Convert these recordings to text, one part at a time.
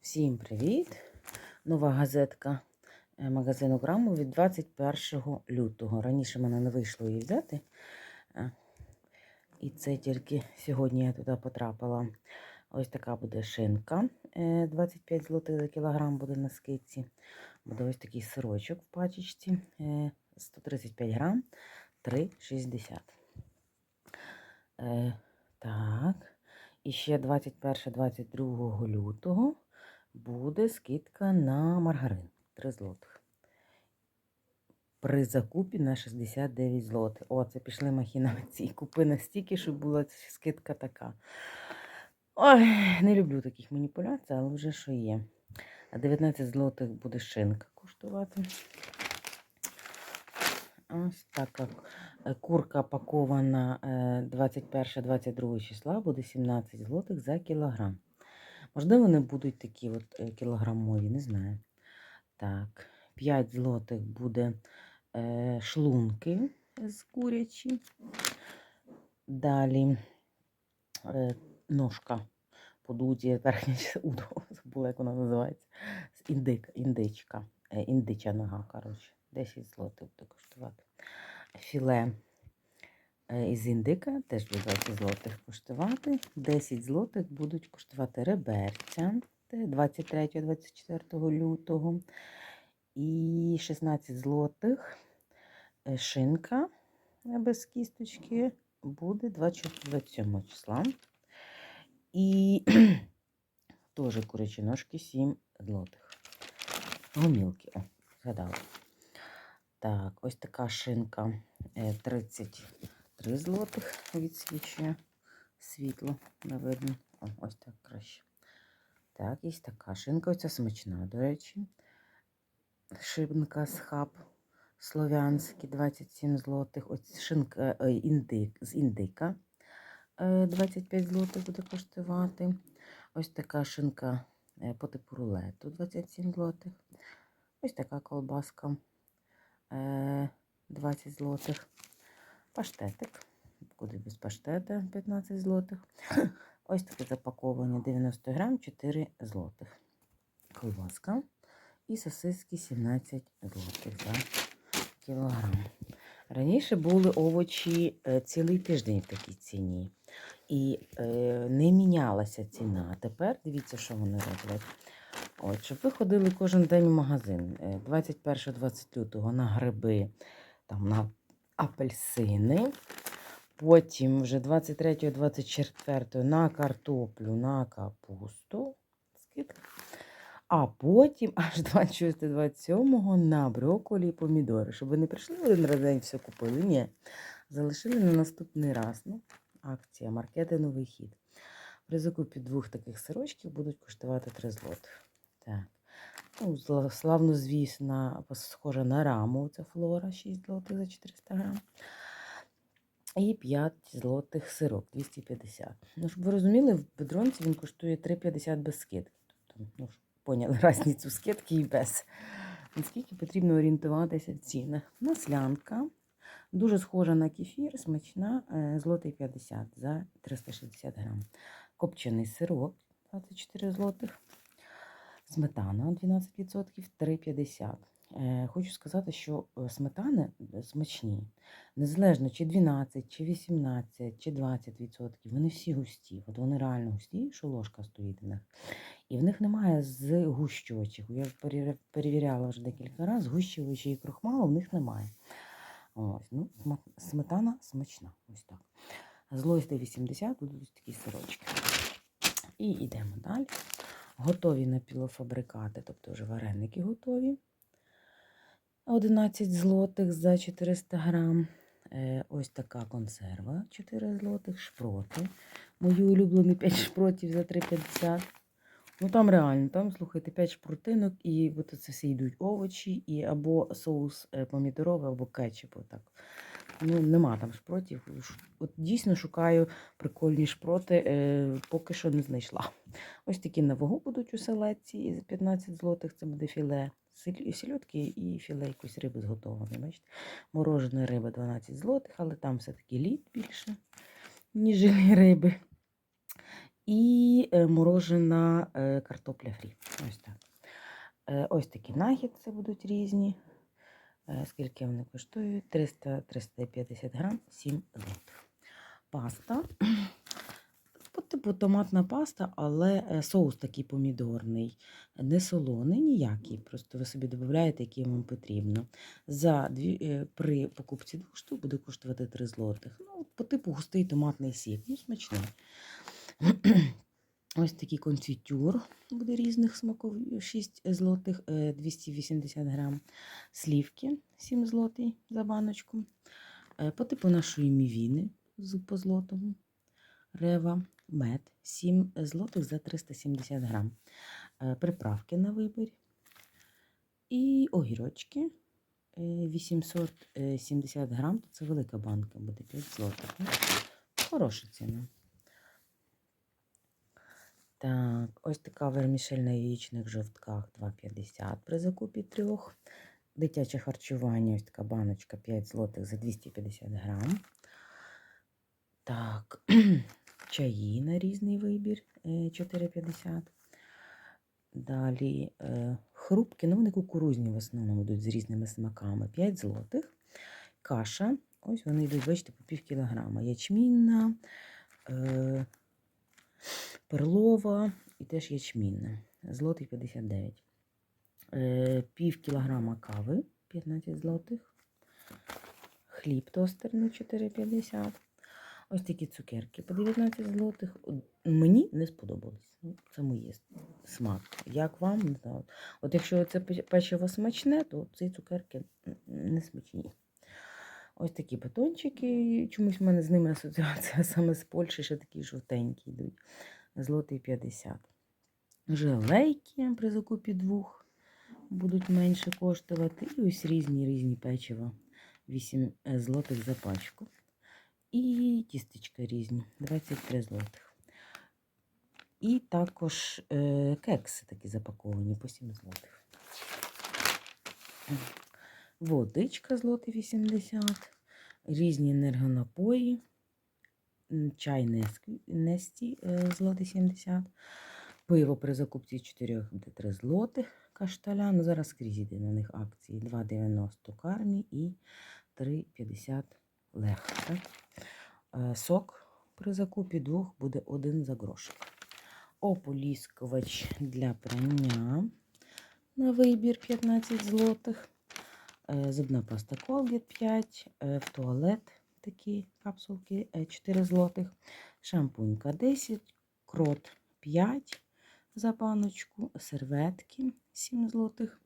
Всім привіт! Нова газетка е, магазину Граму від 21 лютого. Раніше мене не вийшло її взяти. е, І це тільки сьогодні я туди потрапила. Ось така буде шинка. е, 25 злотих за кілограм буде на скидці. Буде ось такий сирочок в пачечці. е, 135 грам, 3,60. Е, Так. І ще 21-22 лютого буде скидка на маргарин 3 злотих. При закупі на 69 злотих. О, це пішли махінації. Купи настільки, щоб була скидка така. Ой, не люблю таких маніпуляцій, але вже що є. А 19 злотих буде шинка коштувати. Ось така е, курка пакована 21-22 числа буде 17 злотих за кілограм. Можливо, вони будуть такі от е, кілограмові, не знаю. Так, 5 злотих буде е, шлунки з курячі. Далі е, ножка подуді, верхня частина, удо, забула, як вона називається. Індик, індичка, е, індича нога, коротше, 10 злотих буде коштувати. Філе Е, із індика теж буде 20 злотих коштувати. 10 злотих будуть коштувати реберця 23-24 лютого. І 16 злотих е, шинка е, без кісточки буде 27 числа. І теж курячі ножки 7 злотих. Гомілки, о, згадала. Так, ось така шинка 30. Три злотих відсвічує світло, видно. О, ось так краще. Так, є така шинка, оця смачна, до речі. Шибнка з хаб слов'янські 27 злотих. Ось шинка е, індик, з індика е, 25 злотих буде коштувати. Ось така шинка е, по типу рулету 27 злотих. Ось така колбаска 20 злотих. Паштетик. Куди без паштета 15 злотих. Ось таке запаковане 90 грам 4 злотих. Колбаска. І сосиски 17 злотих за кілограм. Раніше були овочі е, цілий тиждень в такій ціні. І е, не мінялася ціна. Тепер дивіться, що вони роблять. От, щоб ви ходили кожен день в магазин. Е, 21-20 лютого на гриби, там, на апельсини. Потім вже 23-24 на картоплю, на капусту. А потім аж 26-27 на брокколі і помідори. Щоб ви не прийшли один раз день все купили. Ні. Залишили на наступний раз. Ну, акція, маркетинговий хід. При закупі двох таких сирочків будуть коштувати 3 злотих. Так. Ну, славно, звісно, схожа на раму. Це флора 6 злотих за 400 грам. І 5 злотих сирок 250. Ну, щоб ви розуміли, в бедронці він коштує 3,50 без скидки. Тобто, ну, поняли різницю скидки і без. Наскільки потрібно орієнтуватися в цінах. Маслянка. Дуже схожа на кефір, смачна, е, злотий 50 за 360 грам. Копчений сирок 24 злотих. Сметана 12%, 3,50. Е, Хочу сказати, що е, сметани е, смачні. Незалежно чи 12, чи 18, чи 20%, вони всі густі. От вони реально густі, що ложка стоїть в них. І в них немає згущувачів. Я перевіряла вже декілька разів, згущувачі і крохмалу в них немає. Ось, ну, сметана смачна. Ось так. Злости 80 будуть такі сирочки. І йдемо далі. Готові напілофабрикати, тобто вже вареники готові. 11 злотих за 400 грам. Е, ось така консерва 4 злотих, шпроти. Мої улюблені 5 шпротів за 3,50. Ну там реально, там, слухайте, 5 шпротинок, і от це всі йдуть овочі, і або соус е, помідоровий, або кетчуп. Отак. Ну, нема там шпротів. От дійсно шукаю прикольні шпроти, е, поки що не знайшла. Ось такі на вагу будуть у селекції за 15 злотих. Це буде філе сільотки і філе якоїсь риби зготованої. Бачите? Морожена риба 12 злотих, але там все-таки лід більше, ніж риби. І е, морожена е, картопля фрі. Ось так. Е, Ось такі нагідці будуть різні. Е, Скільки вони коштують? 300-350 грам, 7 злотих. Паста. По типу томатна паста, але е, соус такий помідорний, не солоний, ніякий. Просто ви собі додаєте, який вам потрібно. За дві, е, при покупці двох штук буде коштувати 3 злотих. Ну, по типу густий томатний сік. Ну, смачний. Ось такий конфітюр буде різних смаків 6 злотих, е, 280 грам. Слівки 7 злотий за баночку. Е, По типу нашої мівіни по злотому. Рева, мед 7 злотих за 370 грам. Е, Приправки на вибір. І огірочки е, 870 грам. Це велика банка буде 5 злотих. Ну, Хороша ціна. Так, ось така вермішель на яєчних жовтках 2,50 при закупі трьох. Дитяче харчування, ось така баночка 5 злотих за 250 грам. Так, чаї на різний вибір е, 4,50. Далі е, хрупки, ну вони кукурузні в основному йдуть з різними смаками. 5 злотих. Каша, ось вони йдуть, бачите, по пів кілограма. Ячмінна, е, перлова і теж ячмінна. Злотий 59. Е, пів кілограма кави 15 злотих. Хліб тостерний 4,50. Ось такі цукерки по 19 злотих. Мені не сподобались. Ну, Це моє смак. Як вам? От якщо це печиво смачне, то ці цукерки не смачні. Ось такі батончики. Чомусь в мене з ними асоціація саме з Польщі, ще такі жовтенькі йдуть. Злотий 50. Желейки при закупі двох будуть менше коштувати. І ось різні різні печива. 8 злотих за пачку. І тістечка різні, 23 злотих. І також е, кекси такі запаковані по 7 злотих. Водичка злотий 80, різні енергонапої, чай Несті е, злотий 70, пиво при закупці 4 буде 3 злотих кашталя. Ну, зараз скрізь йде на них акції 2,90 кармі і 3,50 лех. Е, Сок при закупі двох буде один за грошик. Ополіскувач для прання на вибір 15 злотих. Е, Зубна паста Colgate 5, е, в туалет такі капсулки е, 4 злотих. Шампунька 10, крот 5 за баночку, серветки 7 злотих.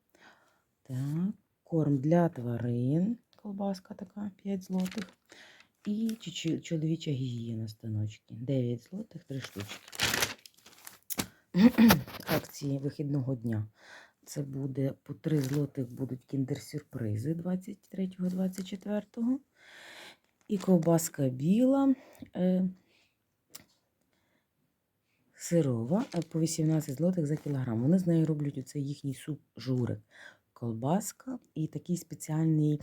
Так, корм для тварин, колбаска така 5 злотих. І чоловіча гігієна станочки 9 злотих, 3 штучки. Акції вихідного дня. Це буде по 3 злотих будуть кіндер-сюрпризи 23-24. І ковбаска біла. Е, сирова е, по 18 злотих за кілограм. Вони з нею роблять оце їхній суп журик. Колбаска і такий спеціальний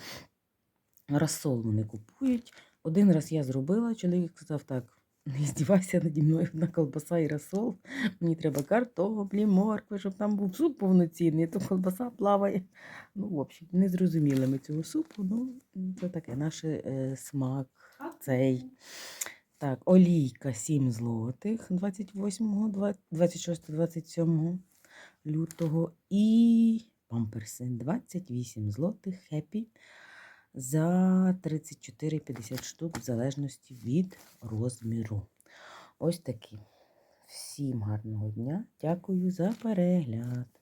розсол вони купують. Один раз я зробила, чоловік сказав так. Не здівайся наді мною одна колбаса і розсол. Мені треба картоплі, моркви, щоб там був суп повноцінний, то колбаса плаває. Ну, в общем, не зрозуміли ми цього супу. Ну, це таке наш е, смак цей. Так, олійка 7 злотих 28, 26, 27 лютого. І памперси 28 злотих хеппі за 34-50 штук в залежності від розміру. Ось такі. Всім гарного дня. Дякую за перегляд.